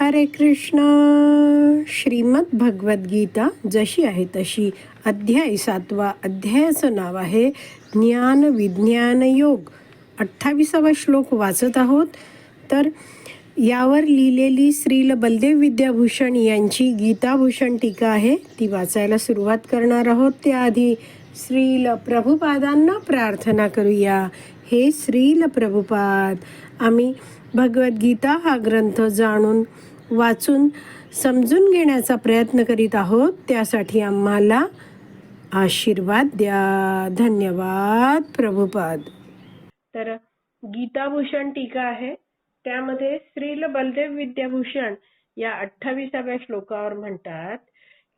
हरे कृष्ण। श्रीमद भगवद्गीता जशी आहे तशी अध्याय सातवा अध्यायाचं नाव आहे ज्ञान विज्ञान योग. अठ्ठावीसावा श्लोक वाचत आहोत. तर यावर लिहिलेली श्रील बलदेव विद्याभूषण यांची गीताभूषण टीका आहे. ती वाचायला सुरुवात करणार आहोत. त्याआधी श्रील प्रभुपादांना प्रार्थना करूया. हे श्रील प्रभुपाद आम्ही भगवद्गीता हा ग्रंथ जाणून वाचून समजून घेण्याचा प्रयत्न करीत आहोत. त्यासाठी आम्हाला आशीर्वाद द्या. धन्यवाद प्रभुपाद. तर गीताभूषण टीका आहे. त्यामध्ये श्रील बलदेव विद्याभूषण या अठ्ठावीसाव्या श्लोकावर म्हणतात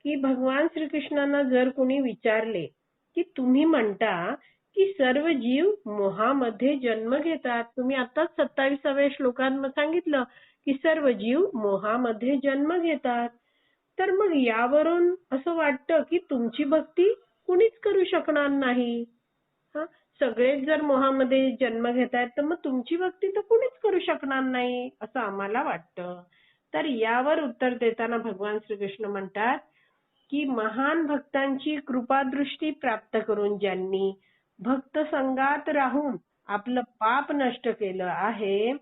की भगवान श्रीकृष्णांना जर कोणी विचारले की तुम्ही म्हणता की सर्व जीव मोहामध्ये जन्म घेतात. तुम्ही आताच सत्तावीसाव्या श्लोकांमध्ये सांगितलं की सर्व जीव मोहामध्ये जन्म घेतात. तर मग यावरून असं वाटतं की तुमची भक्ती कुणीच करू शकणार नाही. हा? सगळेच जर मोहामध्ये जन्म घेत आहेत तर मग तुमची भक्ती तर कुणीच करू शकणार नाही असं आम्हाला वाटतं. तर यावर उत्तर देताना भगवान श्रीकृष्ण म्हणतात की महान भक्तांची कृपादृष्टी प्राप्त करून ज्यांनी भक्त संघात राहून आपलं पाप नष्ट केलं आहे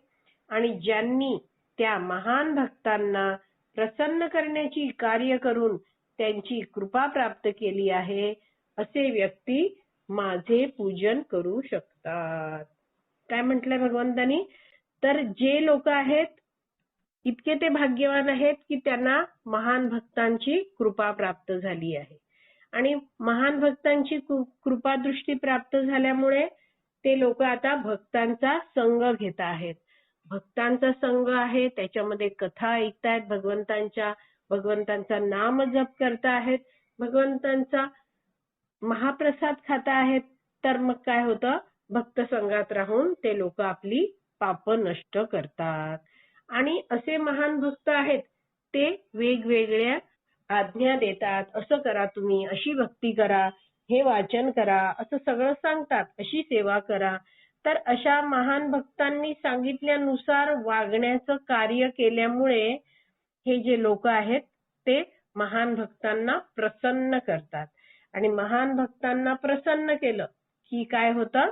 आणि ज्यांनी त्या महान भक्तांना प्रसन्न करण्याची कार्य करून त्यांची कृपा प्राप्त केली आहे असे व्यक्ती माझे पूजन करू शकतात. काय म्हटलंय भगवंतानी तर जे लोक आहेत इतके ते भाग्यवान आहेत की त्यांना महान भक्तांची कृपा प्राप्त झाली आहे. आणि महान भक्तांची कृपादृष्टी प्राप्त झाल्यामुळे ते लोक आता भक्तांचा संघ घेत आहेत. भक्तांचा संघ आहे त्याच्यामध्ये कथा ऐकतायत भगवंतांच्या भगवंतांचा नाम जप करता आहेत भगवंतांचा महाप्रसाद खाता आहेत तर मग काय होतं? भक्त संघात राहून ते लोक आपली पाप नष्ट करतात. आणि असे महान भक्त आहेत ते वेगवेगळ्या आज्ञा देतात असं करा तुम्ही अशी भक्ती करा हे वाचन करा असं सगळं सांगतात अशी सेवा करा. तर अशा महान भक्तांनी सांगितल्यानुसार वागण्याचं कार्य केल्यामुळे हे जे लोक आहेत ते महान भक्तांना प्रसन्न करतात. आणि महान भक्तांना प्रसन्न केलं की काय होतं?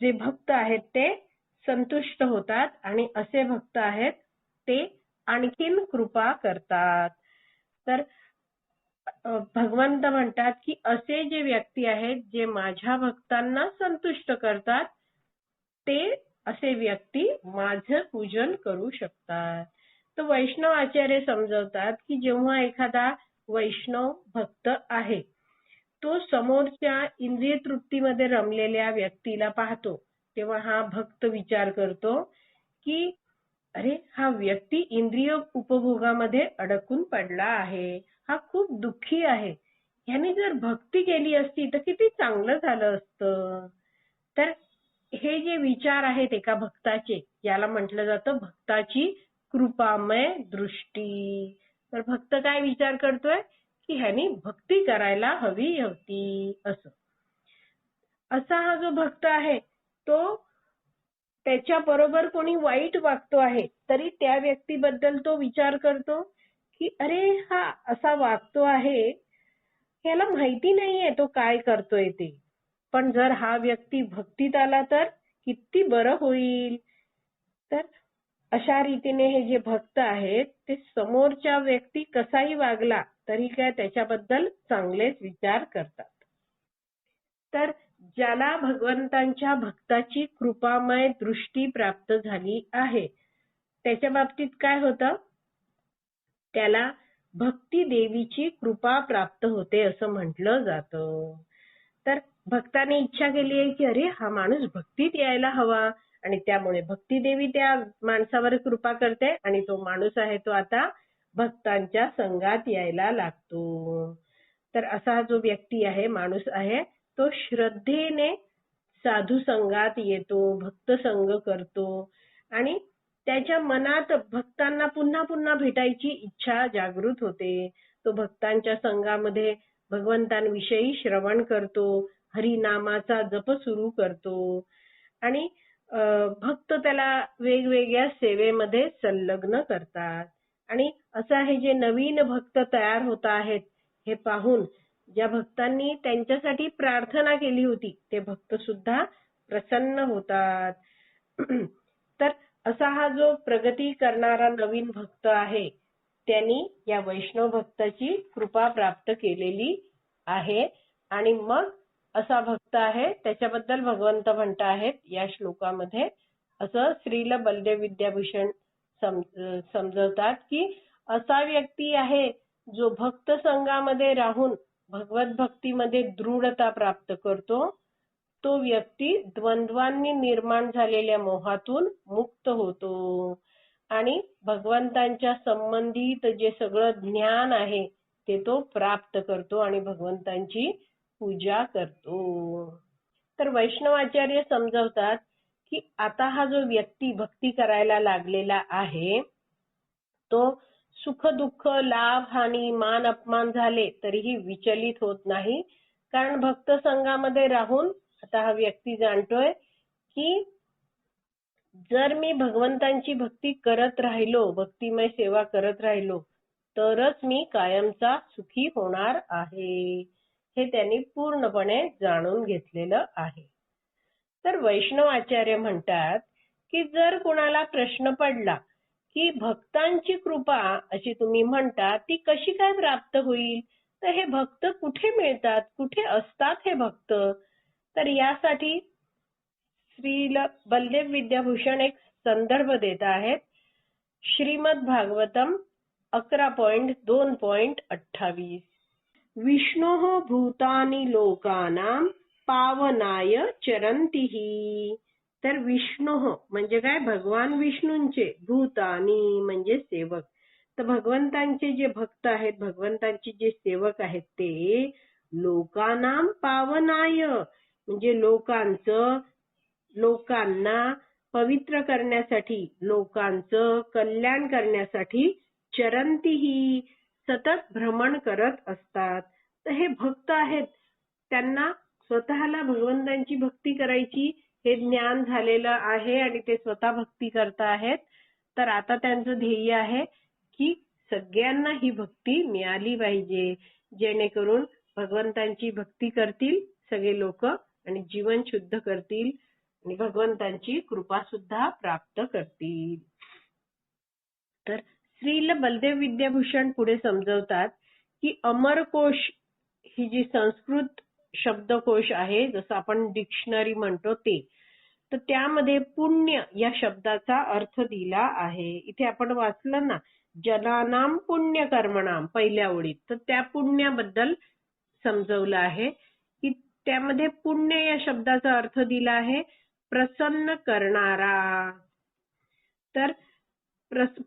जे भक्त आहेत ते संतुष्ट होतात आणि असे भक्त आहेत ते आणखीन कृपा करतात. तर भगवंत म्हणतात की असे जे व्यक्ती आहेत जे माझ्या भक्तांना संतुष्ट करतात ते असे व्यक्ती माझं पूजन करू शकतात. तर वैष्णव आचार्य समजवतात की जेव्हा एखादा वैष्णव भक्त आहे तो समोरच्या इंद्रिय तृप्तीमध्ये रमलेल्या व्यक्तीला पाहतो. तेव्हा हा भक्त विचार करतो की अरे हा व्यक्ती इंद्रिय उपभोगामध्ये अडकून पडला आहे. हा खूप दुःखी आहे. ह्याने जर भक्ती केली असती तर किती चांगलं झालं असतं. तर हे जे विचार आहेत एका भक्ताचे याला म्हटलं जातं भक्ताची कृपामय दृष्टी. तर भक्त काय विचार करतोय? की ह्यानी भक्ती करायला हवी होती असं. असा हा जो भक्त आहे तो त्याच्या बरोबर कोणी वाईट वागतो आहे तरी त्या व्यक्तीबद्दल तो विचार करतो की अरे हा असा वागतो आहे याला माहिती नाहीये तो काय करतोय ते. पण जर हा व्यक्ती भक्तीत आला तर किती बरं होईल. तर अशा रीतीने हे जे भक्त आहेत ते समोरच्या व्यक्ती कसाही वागला तरी काय त्याच्याबद्दल चांगलेच विचार करतात. तर ज्याला भगवंतांच्या भक्ताची कृपामय दृष्टी प्राप्त झाली आहे. त्याच्या बाबतीत काय होतं? त्याला भक्ती देवीची कृपा प्राप्त होते असं म्हटलं जातं. तर भक्ताने इच्छा केली आहे की अरे हा माणूस भक्तीत यायला हवा आणि त्यामुळे भक्ती देवी त्या माणसावर कृपा करते आणि तो माणूस आहे तो आता भक्तांच्या संघात यायला लागतो. तर असा जो व्यक्ती आहे माणूस आहे तो श्रद्धेने साधू संघात येतो भक्त संघ करतो आणि त्याच्या मनात भक्तांना पुन्हा पुन्हा भेटायची इच्छा जागृत होते. तो भक्तांच्या संघामध्ये भगवंतांविषयी श्रवण करतो हरिनामाचा जप सुरू करतो आणि भक्त त्याला वेगवेगळ्या सेवेमध्ये संलग्न करतात. आणि असं आहे जे नवीन भक्त तयार होत आहेत हे पाहून ज्या भक्तांनी त्यांच्यासाठी प्रार्थना केली होती ते भक्त सुद्धा प्रसन्न होतात. तर असा हा जो प्रगती करणारा नवीन भक्त आहे त्यांनी या वैष्णव भक्ताची कृपा प्राप्त केलेली आहे. आणि मग असा भक्त आहे त्याच्याबद्दल भगवंत म्हणत आहेत या श्लोकामध्ये असं श्रील बलदेव विद्याभूषण सम समजवतात की असा व्यक्ती आहे जो भक्त संघामध्ये राहून भगवत भक्तीमध्ये दृढता प्राप्त करतो. तो व्यक्ती द्वंद्वांनी निर्माण झालेल्या मोहातून मुक्त होतो. आणि भगवंतांच्या संबंधित जे सगळं ज्ञान आहे ते तो प्राप्त करतो आणि भगवंतांची पूजा करतो. तर वैष्णवाचार्य समजवतात की आता हा जो व्यक्ती भक्ती करायला लागलेला आहे तो सुख दुःख लाभ हानी मान अपमान झाले तरीही विचलित होत नाही. कारण भक्त संघामध्ये राहून आता हा व्यक्ती जाणतोय की जर मी भगवंतांची भक्ती करत राहिलो भक्तिमय सेवा करत राहिलो तरच मी कायमचा सुखी होणार आहे. हे त्यांनी पूर्णपणे जाणून घेतलेलं आहे. तर वैष्णव आचार्य म्हणतात की जर कुणाला प्रश्न पडला की भक्तांची कृपा अशी तुम्ही म्हणता ती कशी काय प्राप्त होईल? तर हे भक्त कुठे मिळतात? कुठे असतात हे भक्त? तर यासाठी श्रील बलदेव विद्याभूषण एक संदर्भ देत आहेत. श्रीमद भागवतम अकरा पॉइंट दोन पॉइंट अठ्ठावीस. विष्णो भूतानी लोकानां पावनाय चरंतीही तर विष्णू म्हणजे काय? भगवान विष्णूंचे भूतानी म्हणजे सेवक. तर भगवंतांचे जे भक्त आहेत भगवंतांचे जे सेवक आहेत ते लोकांना पावनाय. म्हणजे लोकांचं लोकांना पवित्र करण्यासाठी लोकांचं कल्याण करण्यासाठी चरंतीही सतत भ्रमण करत असतात. तर हे भक्त आहेत. त्यांना स्वतःला भगवंतांची भक्ती करायची हे ज्ञान झालेलं आहे आणि ते स्वतः भक्ती करत आहेत. तर आता त्यांचं ध्येय आहे की सगळ्यांना ही भक्ती मिळाली पाहिजे. जेणेकरून भगवंतांची भक्ती करतील सगळे लोक आणि जीवन शुद्ध करतील आणि भगवंतांची कृपा सुद्धा प्राप्त करतील. तर श्रील बलदेव विद्याभूषण पुढे समजवतात की अमरकोश ही जी संस्कृत शब्दकोश आहे जसं आपण डिक्शनरी म्हणतो ते. तर त्यामध्ये पुण्य या शब्दाचा अर्थ दिला आहे. इथे आपण वाचलं ना जनानाम पुण्य कर्मणाम पहिल्या ओळीत. तर त्या पुण्याबद्दल समजवलं आहे. की त्यामध्ये पुण्य या शब्दाचा अर्थ दिला आहे प्रसन्न करणारा. तर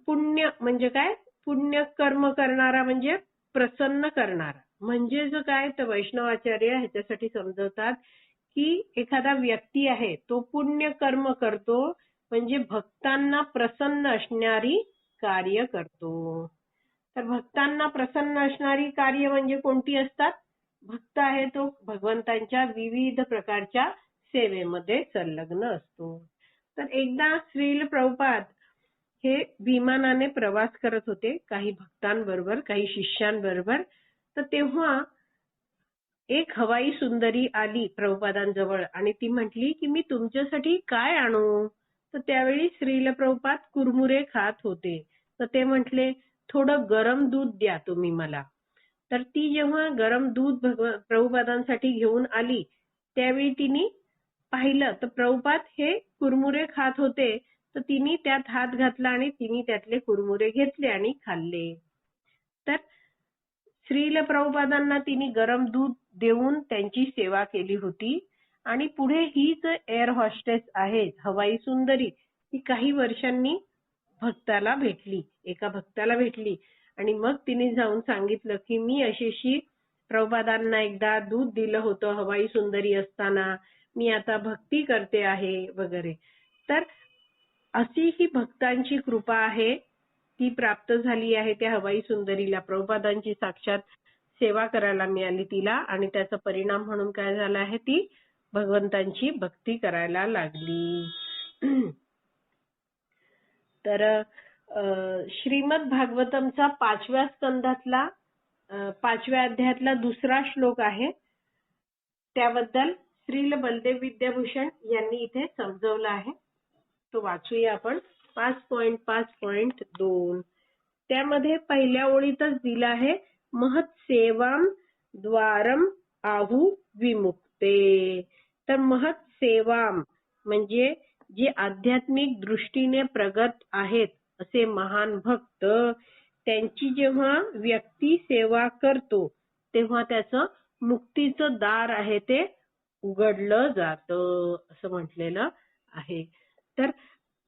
पुण्य म्हणजे काय? पुण्य कर्म करणारा म्हणजे प्रसन्न करणारा. म्हणजे जो काय तर वैष्णवाचार्य ह्याच्यासाठी समजवतात की एखादा व्यक्ती आहे तो पुण्य कर्म करतो म्हणजे भक्तांना प्रसन्न असणारी कार्य करतो. तर भक्तांना प्रसन्न असणारी कार्य म्हणजे कोणती असतात? भक्त आहे तो भगवंतांच्या विविध प्रकारच्या सेवेमध्ये संलग्न असतो. तर एकदा श्रील प्रभुपाद हे विमानाने प्रवास करत होते काही भक्तांबरोबर काही शिष्यांबरोबर. तर तेव्हा एक हवाई सुंदरी आली प्रभुपादांजवळ आणि ती म्हटली की मी तुमच्यासाठी काय आणू? तर त्यावेळी श्रील प्रभुपाद कुरमुरे खात होते. तर ते म्हटले थोडं गरम दूध द्या तुम्ही मला. तर ती जेव्हा गरम दूध प्रभुपादांसाठी घेऊन आली त्यावेळी तिने पाहिलं तर प्रभुपाद हे कुरमुरे खात होते. तर तिने त्यात हात घातला आणि तिने त्यातले कुरमुरे घेतले आणि खाल्ले. तर श्रील प्रभुपादांना तिने गरम दूध देऊन त्यांची सेवा केली होती. आणि पुढे हीच एअर हॉस्टेस आहे हवाई सुंदरी ती काही वर्षांनी भक्ताला भेटली एका भक्ताला भेटली. आणि मग तिने जाऊन सांगितलं की मी अशीशी प्रभुपादांना एकदा दूध दिलं होतं हवाई सुंदरी असताना. मी आता भक्ती करते आहे वगैरे. तर अशी ही भक्तांची कृपा आहे. ती प्राप्त झाली आहे त्या हवाई सुंदरीला. प्रभुपादांची साक्षात सेवा करायला मिळाली तिला आणि त्याचा परिणाम म्हणून काय झाला आहे ती? भगवंतांची भक्ती करायला लागली. तर श्रीमद भागवतमचा पाचव्या स्कंधातला पाचव्या अध्यायातला दुसरा श्लोक आहे. त्याबद्दल श्रील बलदेव विद्याभूषण यांनी इथे समजवलं आहे. तो वाचूया आपण. पाच पॉइंट पाच पॉइंट दोन. त्यामध्ये पहिल्या ओळीतच दिलं आहे महत सेवाम द्वारम आहू विमुक्ते. तर महत सेवाम म्हणजे जे आध्यात्मिक दृष्टीने प्रगत आहेत असे महान भक्त त्यांची जेव्हा व्यक्ती सेवा करतो तेव्हा त्याचं मुक्तीचं दार आहे ते उघडलं जातं असं म्हटलेलं आहे. तर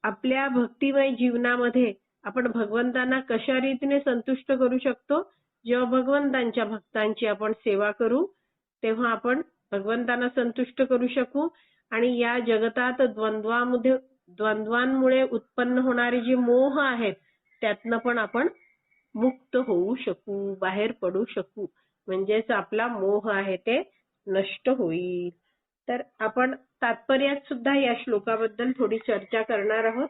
आपल्या भक्तिमय जीवनामध्ये आपण भगवंतांना कशा रीतीने संतुष्ट करू शकतो? जेव्हा भगवंतांच्या भक्तांची आपण सेवा करू तेव्हा आपण भगवंतांना संतुष्ट करू शकू आणि या जगतात द्वंद्वामध्ये द्वंद्वांमुळे उत्पन्न होणारे जे मोह आहेत त्यातनं पण आपण मुक्त होऊ शकू बाहेर पडू शकू. म्हणजेच आपला मोह आहे ते नष्ट होईल. तर आपण तात्पर्यात सुद्धा या श्लोकाबद्दल थोडी चर्चा करणार आहोत.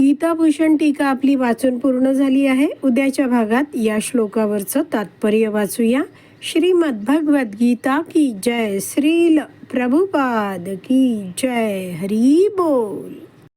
गीताभूषण टीका आपली वाचून पूर्ण झाली आहे. उद्याच्या भागात या श्लोकावरचं तात्पर्य वाचूया. श्रीमद भगवद गीता की जय. श्रील प्रभुपाद की जय. हरी बोल.